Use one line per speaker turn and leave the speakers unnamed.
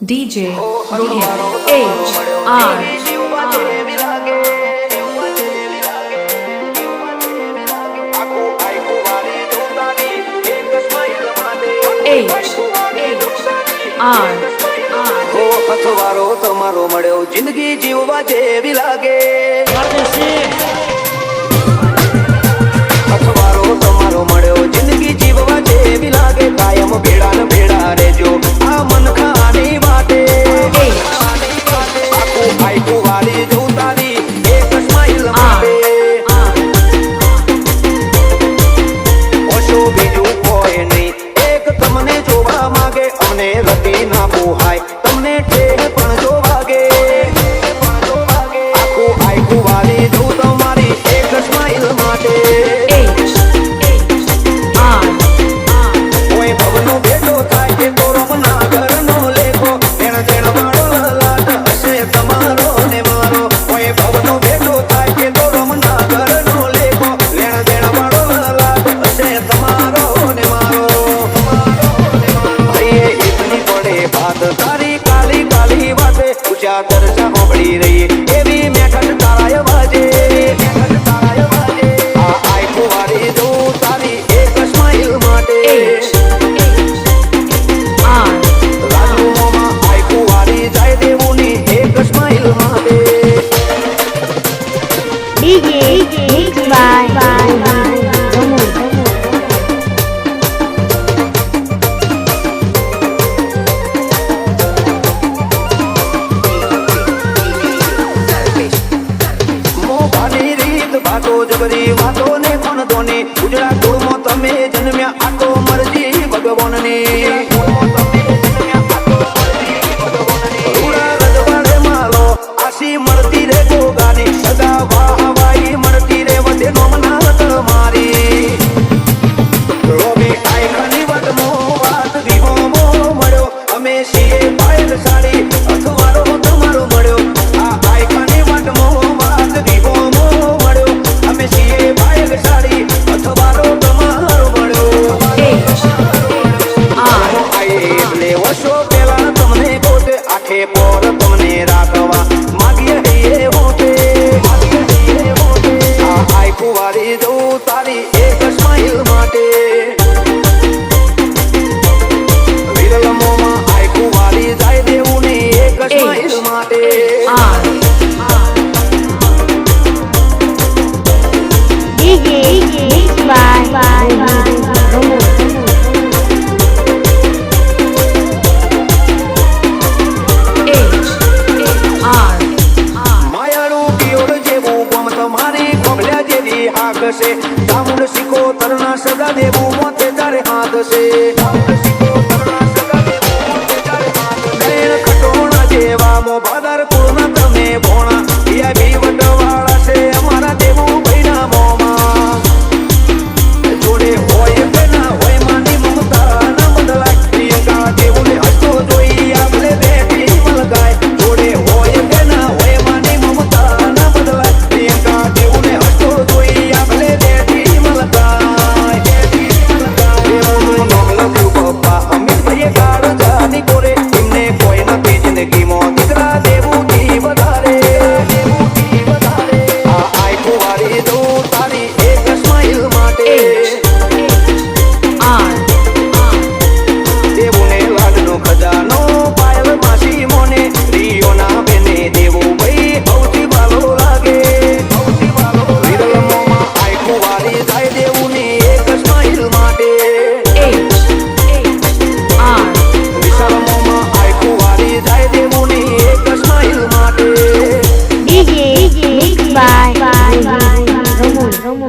DJ Rohit H R H
તમારો મળ્યો જિંદગી જીવવા જેવી લાગે તાલી વાતે. ઉચા દર્શન હોબળી રહી એવી મેઠન તારા અવાજે વાતો જબરી વાતો ને પણ ધોની. ગુજરાત ધૂળમાં તમે જન્મ્યા આ તો મરજી ભગવાનની. સાડી અથવાનો તમારો મળ્યો તમને પોતે આખે પોર તમને રાખવા માગીએ હૈયે હોતે આઈ કુવારી દઉં તારી એક સ્માઈલ માટે. વિરલમોમાં આઈ કુવારી દેવું ને એક સ્માઈલ માટે. છે. બ્રાહ્મણ શીખો તરણા સદા દેવું મોતે તારે હાથ છે.